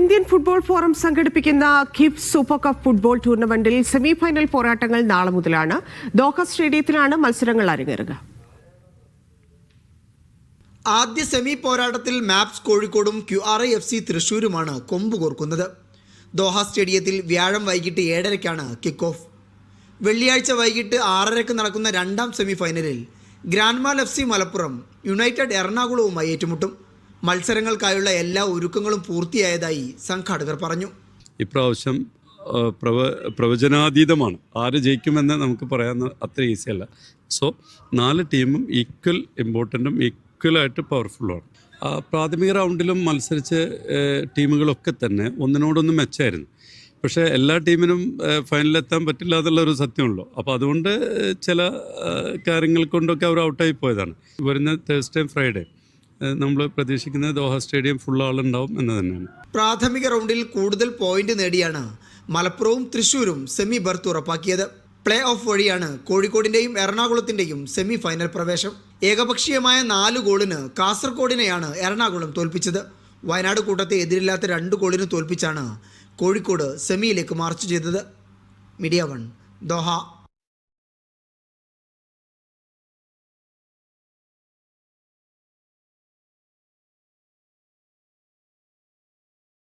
Indian football forum സംഘടിപ്പിക്കുന്ന KIF super cup football ടൂർണമെന്റിൽ semifinal പോരാട്ടങ്ങൾ നാളെ മുതലാണ്. ദോഹ സ്റ്റേഡിയത്തിലാണ് മത്സരങ്ങൾ അരങ്ങേറുക. ആദ്യ സെമി പോരാട്ടത്തിൽ മാപ്സ് കോഴിക്കോടും Q R I F C തൃശൂരുമാണ് കൊമ്പ് കോർക്കുന്നത്. ദോഹ സ്റ്റേഡിയത്തിൽ വ്യാഴം വൈകിട്ട് ഏഴരയ്ക്കാണ് കിക്ക് ഓഫ് വെള്ളിയാഴ്ച വൈകിട്ട് ആറരയ്ക്ക് നടക്കുന്ന രണ്ടാം സെമിഫൈനലിൽ grand mall F C Malappuram united എറണാകുളവുമായി ഏറ്റുമുട്ടും. മത്സരങ്ങൾക്കായുള്ള എല്ലാ ഒരുക്കങ്ങളും പൂർത്തിയായതായി സംഘാടകർ പറഞ്ഞു. ഇപ്രാവശ്യം പ്രവ പ്രവചനാതീതമാണ്. ആര് ജയിക്കുമെന്ന് നമുക്ക് പറയാൻ അത്ര ഈസി അല്ല. സോ നാല് ടീമും ഈക്വൽ ഇമ്പോർട്ടന്റും ഈക്വലായിട്ട് പവർഫുള്ളുമാണ് പ്രാഥമിക റൗണ്ടിലും മത്സരിച്ച ടീമുകളൊക്കെ തന്നെ ഒന്നിനോടൊന്ന് മെച്ചമായിരുന്നു പക്ഷേ എല്ലാ ടീമിനും ഫൈനലിലെത്താൻ പറ്റില്ല എന്നുള്ളൊരു സത്യമുള്ളൂ. അപ്പോൾ അതുകൊണ്ട് ചില കാര്യങ്ങൾ കൊണ്ടൊക്കെ അവർ ഔട്ടായി പോയതാണ്. വരുന്ന തേഴ്സ്ഡേ ഫ്രൈഡേ നമ്മൾ പ്രതീക്ഷിക്കുന്നത് ദോഹ സ്റ്റേഡിയം ഫുൾ ആളുണ്ടാവും എന്ന് തന്നെയാണ്. പ്രാഥമിക റൗണ്ടിൽ കൂടുതൽ പോയിന്റ് നേടിയാണ് മലപ്പുറവും തൃശൂരും സെമി ബർത്ത് ഉറപ്പാക്കിയത്. പ്ലേ ഓഫ് വഴിയാണ് കോഴിക്കോടിന്റെയും എറണാകുളത്തിന്റെയും സെമി ഫൈനൽ പ്രവേശം. ഏകപക്ഷീയമായ നാല് ഗോളിന് കാസർഗോഡിനെയാണ് എറണാകുളം തോൽപ്പിച്ചത്. വയനാട് കൂട്ടത്തെ എതിരില്ലാത്ത രണ്ട് ഗോളിന് തോൽപ്പിച്ചാണ് കോഴിക്കോട് സെമിയിലേക്ക് മാർച്ച് ചെയ്തത്. Media one Doha.